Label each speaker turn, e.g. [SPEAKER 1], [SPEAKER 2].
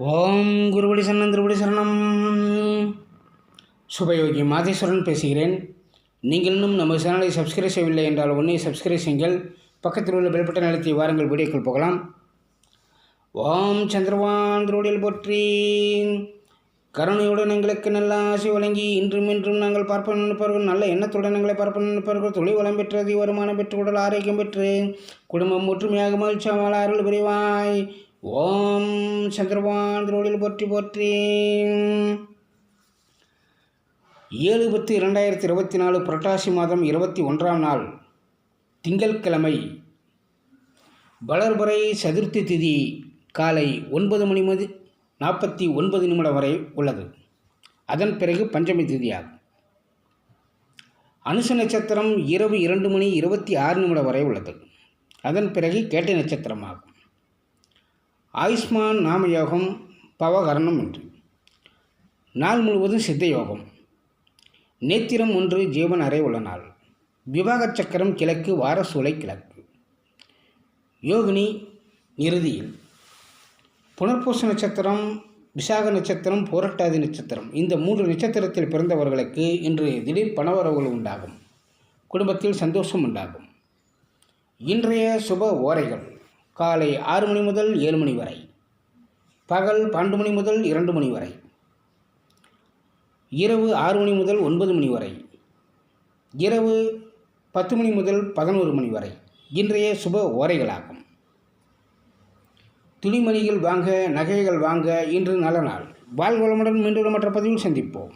[SPEAKER 1] ஓம் குருபடி சரணம் திருபடி சரணம். சுபயோகி மாதேஸ்வரன் பேசுகிறேன். நீங்கள் இன்னும் நம்ம சேனலை சப்ஸ்கிரைப் செய்யவில்லை என்றால் உடனே சப்ஸ்கிரைப் செய்யுங்கள். பக்கத்தில் உள்ள பெல்பட்டன் அழுத்தி வாருங்கள் வீடியோக்கள் போகலாம். ஓம் சந்திரவான் திருவடியில் போற்றி. கருணையுடன் எங்களுக்கு நல்ல ஆசை வழங்கி இன்றும் இன்றும் நாங்கள் பார்ப்ப நினைப்பார்கள் நல்ல எண்ணத்துடன் எங்களை பார்ப்ப நினைப்பார்கள் தொழில் வளம் பெற்றது வருமானம் பெற்று உடல் ஆரோக்கியம் பெற்று குடும்பம் ஒற்றுமையாக மகிழ்ச்சியாக அருள் விரைவாய் ஓம் சந்திரபான் திருவடியில் போற்றி போற்றி. ஏழு பத்து இரண்டாயிரத்தி இருபத்தி நாலு புரட்டாசி மாதம் இருபத்தி ஒன்றாம் நாள் திங்கட்கிழமை வளர்பறை சதுர்த்தி திதி காலை ஒன்பது மணி மதி நாற்பத்தி ஒன்பது நிமிடம் வரை உள்ளது. அதன் பிறகு பஞ்சமி திதியாகும். அனுச நட்சத்திரம் இரவு இரண்டு மணி இருபத்தி ஆறு நிமிடம் வரை உள்ளது. அதன் பிறகு கேட்டை நட்சத்திரமாகும். ஆயுஷ்மான் நாம யோகம் பவகரணம் என்று. நாள் முழுவதும் சித்த யோகம் நேத்திரம் ஒன்று ஜீவன் அறை உள்ள நாள். விவாக சக்கரம் கிழக்கு வாரசூலை கிழக்கு. யோகினி இறுதியில். புனர்பூச நட்சத்திரம் விசாக நட்சத்திரம் போரட்டாதி நட்சத்திரம். இந்த மூன்று நட்சத்திரத்தில் பிறந்தவர்களுக்கு இன்று திடீர் பணவரவுகள் உண்டாகும். குடும்பத்தில் சந்தோஷம் உண்டாகும். இன்றைய சுப ஓரைகள். காலை ஆறு மணி முதல் ஏழு மணி வரை. பகல் பன்னெண்டு மணி முதல் இரண்டு மணி வரை. இரவு ஆறு மணி முதல் ஒன்பது மணி வரை. இரவு பத்து மணி முதல் பதினோரு மணி வரை. இன்றைய சுப ஓரைகளாகும். துணிமணிகள் வாங்க நகைகள் வாங்க இன்று நல்ல நாள். வாழ்வளமுடன் மீண்டும் மற்ற பதிவில் சந்திப்போம்.